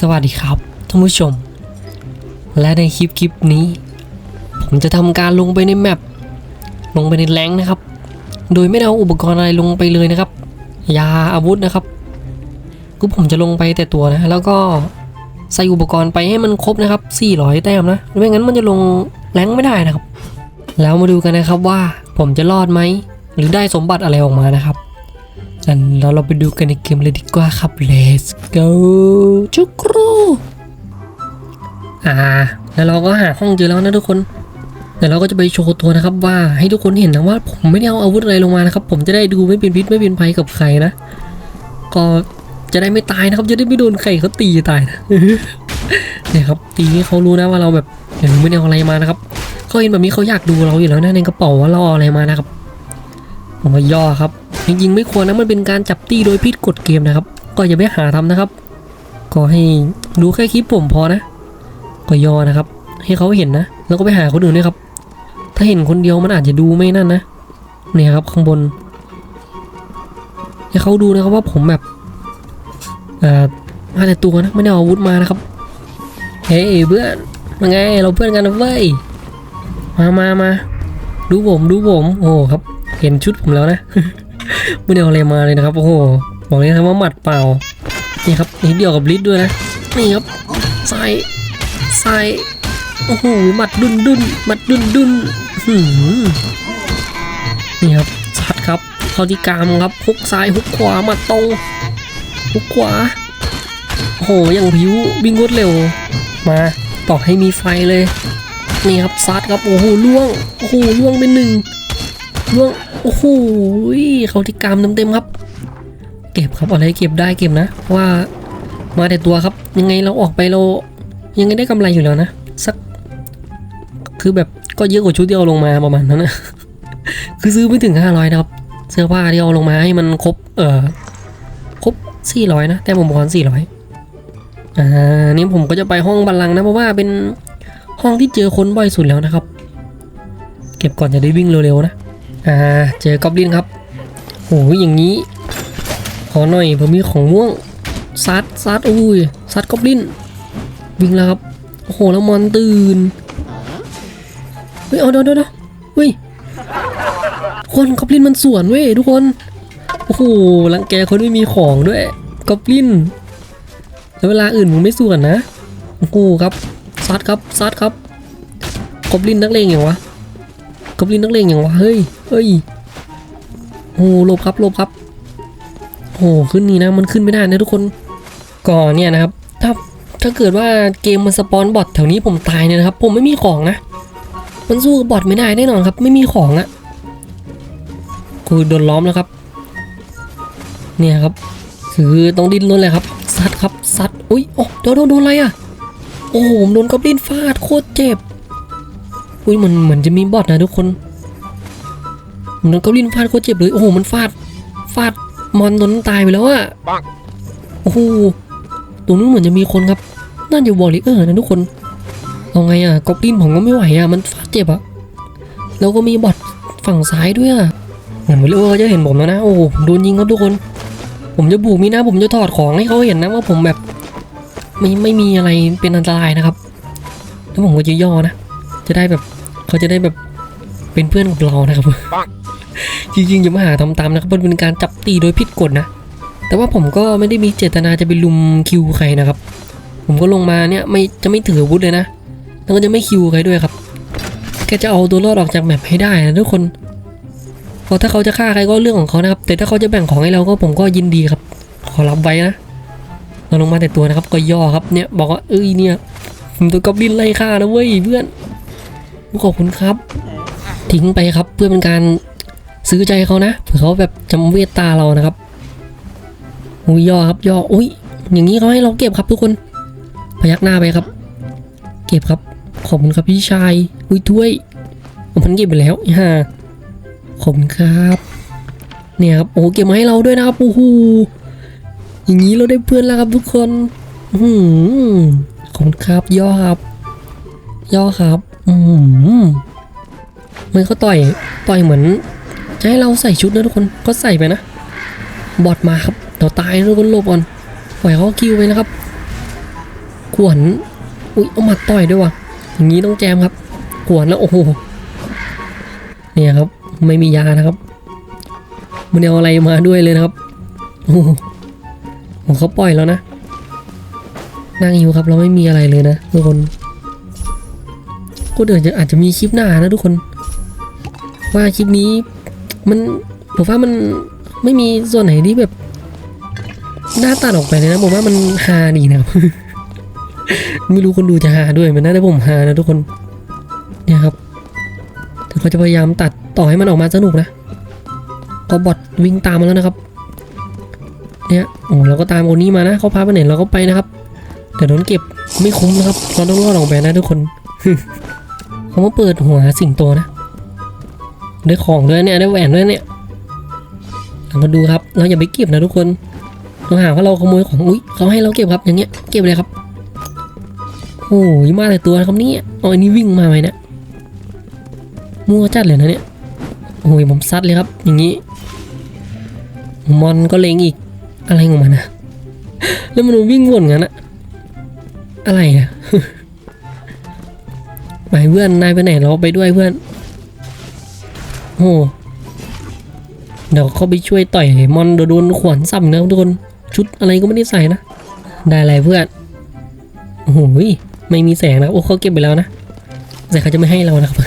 สวัสดีครับท่านผู้ชม และในคลิปคลิปนี้ ผมจะทำการลงไปในแมปลงไปในแรงนะครับ โดยไม่เอาอุปกรณ์อะไรลงไปเลยนะครับ ยาอาวุธนะครับก็ผมจะลงไปแต่ตัวนะ แล้วก็ใส่อุปกรณ์ไปให้มันครบนะครับ 400 แต้มนะไม่งั้นมันจะลงแรงไม่ได้นะครับ แล้วมาดูกันนะครับว่าผมจะรอดไหมหรือได้สมบัติอะไรออกมานะครับ งั้นเราเราไปดูกันในเกมเลยดีกว่าครับ let's go จุกรูอ่า แล้วเราก็หาห้องเจอแล้วนะทุกคนเดี๋ยวเราก็จะไปโชว์ตัวนะครับว่าให้ทุกคนเห็นนะว่า ผมไม่ได้เอาอาวุธอะไรลงมานะครับ ผมจะได้ดูไม่เป็นพิษไม่เป็นภัยกับใครนะ ก็จะได้ไม่ตายนะครับ จะได้ไม่โดนใครเขาตีตายนะเนี่ยครับ ตีให้เขารู้นะว่าเราแบบเดี๋ยวไม่ได้เอาอะไรมานะครับเขาเห็นแบบนี้เขาอยากดูเราอยู่แล้วนะในกระเป๋าว่าเราเอาอะไรมานะครับผมว่าย่อครับ จริงๆไม่ควรนะมันเป็นการจับตี้โดยผิดกฎเกมนะครับ ก็อย่าไปหาทำนะครับ ก็ให้ดูแค่คลิปผมพอนะ ก็ย่อนะครับ ให้เขาเห็นนะ แล้วก็ไปหาคนอื่นด้วยครับ ถ้าเห็นคนเดียวมันอาจจะดูไม่นั่นนะเนี่ยครับข้างบนให้เขาดูนะครับว่าผมแบบเอ่อมาแต่ตัวนะไม่ได้เอาอาวุธมานะครับเฮ้ยเพื่อนมาไงเราเพื่อนกันนะเว้ยมามามาดูผมดูผม โอ้ครับ เห็นชุดผมแล้วนะ ไม่ได้เอาอะไรมาเลยนะครับโอ้โหบอกเลยนะว่าหมัดเปล่านี่ครับนิดเดียวกับลิดด้วยนะนี่ครับใส่ใส่โอ้โหหมัดดุนดุนหมัดดุนดุนหืมนี่ครับสัดครับเข้าที่กามครับฮุกซ้ายฮุกขวาหมัดตรงฮุกขวาโอ้โหอย่างผิววิ่งรวดเร็ว มาต่อให้มีไฟเลยนี่ครับซัดครับโอ้โหล่วงโอ้โหล่วงเป็นหนึ่งล่วง โอ้โหเขาที่กรามเต็มๆครับ เก็บครับอะไรเก็บได้เก็บนะเพราะว่ามาแต่ตัวครับ ยังไงเราออกไปเรา ยังไงได้กำไรอยู่แล้วนะสัก คือแบบก็เยอะกว่าชุดที่เอาลงมาประมาณนั้นนะคือซื้อไม่ถึง 500นะครับเสื้อผ้าที่เอาลงมาให้มันครบเอ่อครบ 400 นะ แต่ผมบอก400อ่านี่ผมก็จะไปห้องบัลลังก์นะเพราะว่าเป็นห้องที่เจอคนบ่อยสุดแล้วนะครับ เก็บก่อนจะได้วิ่งเร็วๆนะ อ่าเจอกอบลินครับโอ้ยอย่างนี้ ขอหน่อยผมมีของม่วงซัดซัดอุ้ยซัดกอบลินวิ่งแล้วครับโอ้โหแล้วมอนตื่นเฮ้ยเอาเดี๋ยวเดี๋ยวเดี๋ยวเฮ้ยคนกอบลินมันสวนเว้ยทุกคนโอ้โหรังแกคนไม่มีของด้วยกอบลินแล้วเวลาอื่นผมไม่สวนนะโอ้โหครับซัดครับซัดครับกอบลินนักเลงอย่างวะ บลินนักเลงอย่างวะเฮ้ยเฮ้ยโอ้หลบครับหลบครับโอ้ขึ้นนี่นะมันขึ้นไม่ได้นะทุกคนก่อนเนี่ยนะครับ ถ้าถ้าเกิดว่าเกมมันสปอนบอทแถวนี้ผมตายเนี่ยนะครับ ผมไม่มีของนะมันสู้กับบอทไม่ได้แน่นอนครับ ไม่มีของอะคือโดนล้อมแล้วครับ เนี่ยครับ คือต้องดิ้นรนเลยครับซัดครับซัดอุ้ยโอ้โดนโดนโดนอะไรอะโอ้โหผมโดนกอบลินฟาดโคตรเจ็บ อุ้ยมันเหมือนจะมีบอทนะทุกคนผมโดนกอบลินฟาดโคตรเจ็บเลยโอ้โหมันฟาดฟาดมอนตัวนั้นตายไปแล้วอะโอ้โหตรงนู้นเหมือนจะมีคนครับน่าจะวอลเลเยอร์นะทุกคนเอาไงอะกอบลินผมก็ไม่ไหวอะมันฟาดเจ็บอะแล้วก็มีบอทฝั่งซ้ายด้วยอะเหมือนวอลเลเยอร์เขาจะเห็นผมแล้วนะโอ้โหผมโดนยิงครับทุกคน ผมจะบุกมีนะผมจะถอดของให้เขาเห็นนะว่าผมแบบไม่ไม่มีอะไรเป็นอันตรายนะครับแล้วผมก็จะย่อนะ จะได้แบบ เขาจะได้แบบเป็นเพื่อนกับเรานะครับ จริงๆอย่ามาหาทำตามนะครับมันเป็นการจับตีโดยผิดกฎนะ แต่ว่าผมก็ไม่ได้มีเจตนาจะไปลุมคิวใครนะครับ ผมก็ลงมาเนี่ยไม่จะไม่ถืออาวุธเลยนะ แล้วก็จะไม่คิวใครด้วยครับแค่จะเอาตัวรอดออกจากแมปให้ได้นะทุกคนเพราะถ้าเขาจะฆ่าใครก็เรื่องของเขานะครับ แต่ถ้าเขาจะแบ่งของให้เราก็ผมก็ยินดีครับ ขอรับไว้นะเราลงมาแต่ตัวนะครับก็ย่อครับเนี่ยบอกว่าเอ้ยเนี่ยผมตัวกอบลินไล่ฆ่านะเว้ยเพื่อน ขอบคุณครับ ทิ้งไปครับเพื่อเป็นการซื้อใจเขานะเผื่อเขาแบบจำเวทตาเรานะครับอุ้ยย่อครับย่ออุ้ยอย่างนี้เขาให้เราเก็บครับทุกคน พยักหน้าไปครับ เก็บครับ ขอบคุณครับพี่ชายอุ้ยถ้วยผมันเก็บไปแล้วฮ่าขอบคุณครับ เนี่ยครับโอ้เก็บมาให้เราด้วยนะครับโอ้โหอย่างนี้เราได้เพื่อนแล้วครับทุกคน อื้อหือขอบคุณครับย่อครับ ย่อครับ อืมมันก็ต่อย ต่อยเหมือนจะให้เราใส่ชุดนะทุกคน ก็ใส่ไปนะ บอดมาครับเดี๋ยวตายนะทุกคนหลบก่อน ปล่อยเขาคิวไปนะครับ ขวน อุ้ยเอาหมัดต่อยด้วยว่ะอย่างนี้ต้องแจมครับ ขวนแล้วโอ้โห เนี่ยครับ ไม่มียานะครับ มันเอาอะไรมาด้วยเลยนะครับ โอ้โหเขาปล่อยแล้วนะ นั่งอยู่ครับ เราไม่มีอะไรเลยนะทุกคน ก็เดี๋ยวจะอาจจะมีคลิปหน้านะทุกคน ว่าคลิปนี้ มันผมว่ามันไม่มีส่วนไหนที่แบบหน้าตัดออกไปเลยนะผมว่ามันฮาดีนะครับไม่รู้คนดูจะหาด้วยมันน่าจะผมหานะทุกคน เนี่ยครับแต่เขาจะพยายามตัดต่อให้มันออกมาสนุกนะก็บอทวิ่งตามมาแล้วนะครับ เนี่ยโอ้เราก็ตามคนนี้มานะเขาพาไปไหนเราก็ไปนะครับเดี๋ยวโดนเก็บไม่คุ้มนะครับเราต้องรอดออกไปนะทุกคน เขามาเปิดหัวสิงโตนะได้ของด้วยเนี่ยได้แหวนด้วยเนี่ยมาดูครับ เราอย่าไปเก็บนะทุกคนเราหาว่าเราขโมยของอุ้ยเขาให้เราเก็บครับอย่างเงี้ยเก็บเลยครับโอ้ยมาแต่ตัวนะครับเนี่ยเอาอันนี้วิ่งมาไหมนี่ยมัวจัดเลยนะเนี่ยโอ้ยผมซัดเลยครับ อย่างนี้มอนก็เลงอีกอะไรของมันนะแล้วมันวิ่งวนงั้นอะอะไรอะ ไปเพื่อนนายไปไหนเราไปด้วยเพื่อนโอ้เดี๋ยวเขาไปช่วยต่อยมอนเดี๋ยวโดนขวานซ้ำนะทุกคนชุดอะไรก็ไม่ได้ใส่นะ ได้อะไรเพื่อนโอ้โหไม่มีแสงนะโอ้เขาเก็บไปแล้วนะแต่เขาจะไม่ให้เรานะครับ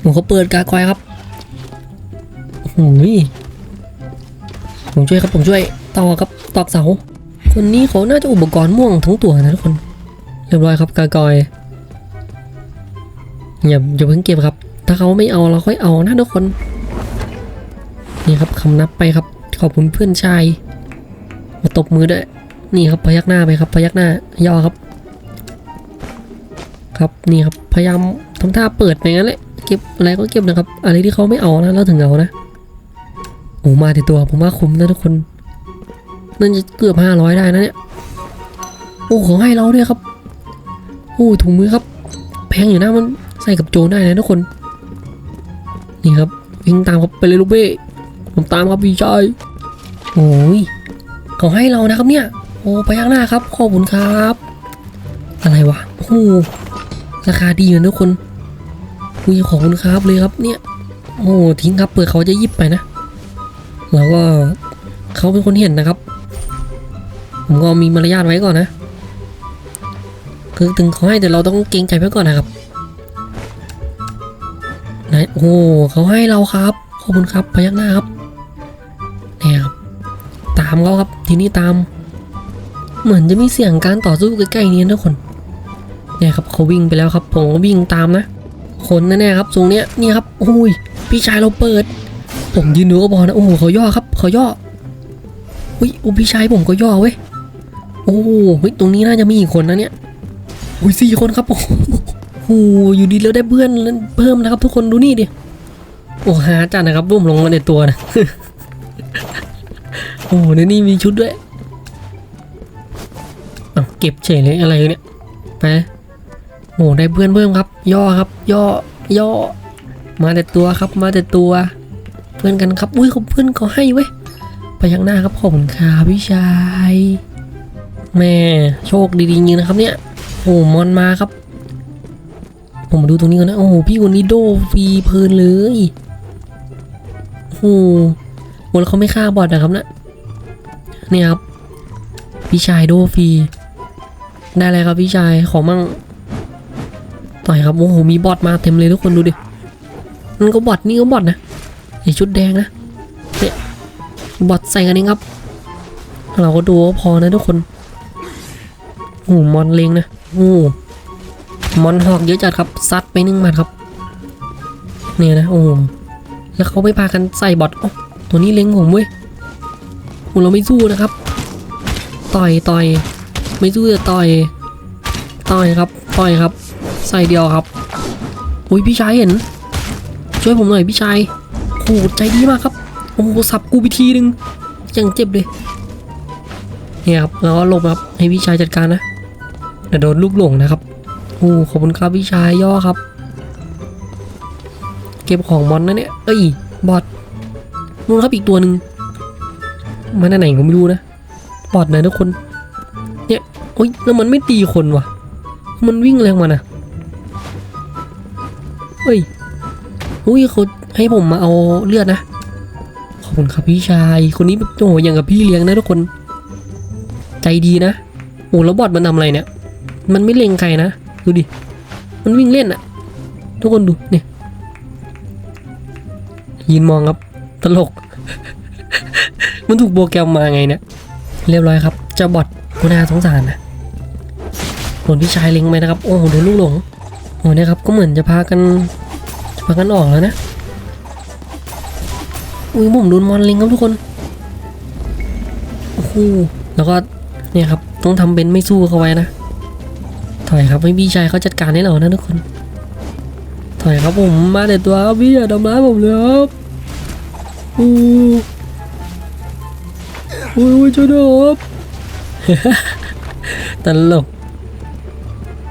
โอ้เขาเปิดกากอยครับโอ้โหผมช่วยครับผมช่วยต่อครับตอกเสา คนนี้เขาน่าจะอุปกรณ์ม่วงทั้งตัวนะทุกคนเรียบร้อยครับกากอย อย่าอย่าเพิ่งเก็บครับ ถ้าเขาไม่เอาเราค่อยเอานะทุกคน นี่ครับคำนับไปครับ ขอบคุณเพื่อนชาย มาตบมือด้วย นี่ครับพยักหน้าไปครับ พยักหน้า ย่อครับ ครับนี่ครับพยายามทำท่าเปิดไปงั้นแหละเก็บอะไรก็เก็บนะครับ อะไรที่เขาไม่เอานะเราถึงเอานะโอ้มาติดตัวผมว่าคุ้มนะทุกคนนั่นจะเกือบห้าร้อยได้นะเนี่ยโอ้ของให้เราด้วยครับโอ้ถุงมือครับ แพงอยู่นะมัน ใส่กับโจได้นะทุกคน นี่ครับวิ่งตามครับไปเลยลูกเบ้ผมตามครับพี่ชายโอ้ยเขาให้เรานะครับเนี่ย โอ้พยักหน้าครับขอบคุณครับ อะไรวะโอ้โหราคาดีเลยทุกคนคุยขอบคุณครับเลยครับเนี่ย โอ้ทิ้งครับเปิดเขาจะยิบไปนะแล้วก็เขาเป็นคนเห็นนะครับ ผมก็มีมารยาทไว้ก่อนนะ คือถึงเขาให้แต่เราต้องเกรงใจไว้ก่อนนะครับ โอ้โหเขาให้เราครับขอบคุณครับพยักหน้าครับเนี่ยครับตามเขาครับทีนี้ตาม เหมือนจะมีเสียงการต่อสู้ใกล้ๆนี้นะทุกคนเนี่ยครับเขาวิ่งไปแล้วครับผมก็วิ่งตามนะคนแน่ๆครับตรงเนี้ยนี่ครับโอ้ยพี่ชายเราเปิด ผมยืนดูก็พอนะโอ้โหเขาย่อครับเขาย่ออุ้ยโอ้พี่ชายผมก็ย่อเว้ยโอ้โหตรงนี้น่าจะมีอีกคนนะเนี่ยอุ้ยสี่คนครับโอ้ อ้โหอยู่ดีแล้วได้เพื่อนเพิ่มนะครับ ทุกคนดูนี่ดิโอ้หาจัดนะครับร่วมลงมาในตัวนะโอ้ในนี่มีชุดด้วยเอาเก็บเฉยเลยอะไรเนี่ยไปโอ้ได้เพื่อนเพิ่มครับ ย่อครับ ย่อย่อ มาแต่ตัวครับ มาแต่ตัว เพื่อนกันครับอุ้ยเขาเพื่อนเขาให้เว้ยไปยังหน้าครับขอบคุณครับพี่ชายแม่โชคดีๆจริงๆนะครับเนี่ยโอ้มอนมาครับ ผมมาดูตรงนี้ก่อนนะ โอ้โห พี่คนนี้โดฟรีเพลินเลย โอ้โหแล้วเขาไม่ฆ่าบอทนะครับนะเนี่ยครับ พี่ชายโดฟรี ได้อะไรครับพี่ชาย ขอมั่ง ต่อยครับ โอ้โห มีบอทมาเต็มเลยทุกคนดูดิ นั่นก็บอทนี่ก็บอทนะไอชุดแดงนะ เนี่ย บอทใส่กันเองครับ เราก็ดูพอนะทุกคน โอ้โหมอนเลงนะ โอ้ มอนหอกเยอะจัดครับซัดไปหนึ่งหมัดครับเนี่ยนะโอ้โหแล้วเขาไม่พากันใส่บอทอตัวนี้เล็งผมเว้ยโอ้เราไม่สู้นะครับ ต่อยต่อยไม่สู้จะต่อยต่อยครับต่อยครับ ใส่เดียวครับอุ้ยพี่ชายเห็น ช่วยผมหน่อยพี่ชายโอ้โหใจดีมากครับโอ้สับกูไปทีนึงยังเจ็บเลยเนี่ยครับแล้วก็หลบครับให้พี่ชายจัดการนะเดี๋ยวโดนลูกหลงนะครับ โอ้ขอบคุณครับพี่ชายย่อครับ เก็บของมอนนะเนี่ยเอ้ยบอทนู่นครับอีกตัวหนึ่งมาไหนๆก็ไม่รู้นะบอทนะทุกคน เนี่ยโอ้ยแล้วมันไม่ตีคนวะมันวิ่งแรงมันอะเฮ้ยอุ้ยเขาให้ผมมาเอาเลือดนะขอบคุณครับพี่ชาย คนนี้โอ้โหอย่างกับพี่เลี้ยงนะทุกคน ใจดีนะโอ้แล้วบอดมันทำอะไรเนี่ย มันไม่เล็งใครนะ ดูดิ มันวิ่งเล่นอะทุกคนดูเนี่ยยืนมองครับ ตลก มันถูกโปรแกรมมาไงเนี่ยเรียบร้อยครับเจ้าบอดกูน่าสงสารนะโดนพี่ชายเล็งไปนะครับ โอ้โหโดนลูกหลงโอ้เนี่ยครับก็เหมือนจะพากันจะพากันออกแล้วนะอุ้ยผมโดนมอนเล็งครับทุกคนโอ้โหแล้วก็เนี่ยครับต้องทำเป็นไม่สู้เขาไว้นะ ถอยครับให้พี่ชายเขาจัดการให้เรานะทุกคน ถอยครับผมมาแต่ตัวครับพี่อย่าทำร้ายผมเลยครับอู้อู้ยช่วยด้วยครับตลก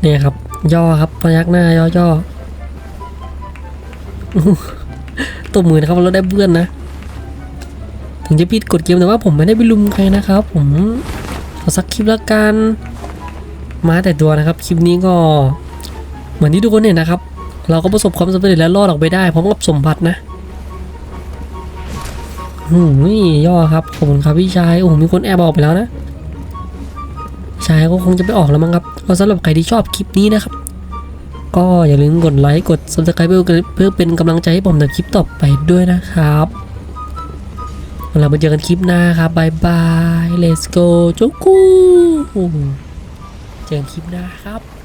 เนี่ยครับ ย่อครับพยักหน้าย่อย่อตบมือนะครับเราได้เพื่อนนะ ถึงจะผิดกฎเกมแต่ว่าผมไม่ได้ไปลุมใครนะครับ ผมขอสักคลิปละกัน มาแต่ตัวนะครับคลิปนี้ก็เหมือนที่ทุกคนเห็นนะครับ เราก็ประสบความสำเร็จและรอดออกไปได้พร้อมกับสมบัตินะหูยย่อครับขอบคุณครับพี่ชายโอ้โหมีคนแอบออกไปแล้วนะชายก็คงจะไปออกแล้วมั้งครับก็สำหรับใครที่ชอบคลิปนี้นะครับ ก็อย่าลืมกดไลค์กด subscribe เพื่อเพื่อเป็นกำลังใจให้ผมในคลิปต่อไปด้วยนะครับเรามาเจอกันคลิปหน้าครับบายบาย let's go จุกกู จอกันคลิปหน้าครับ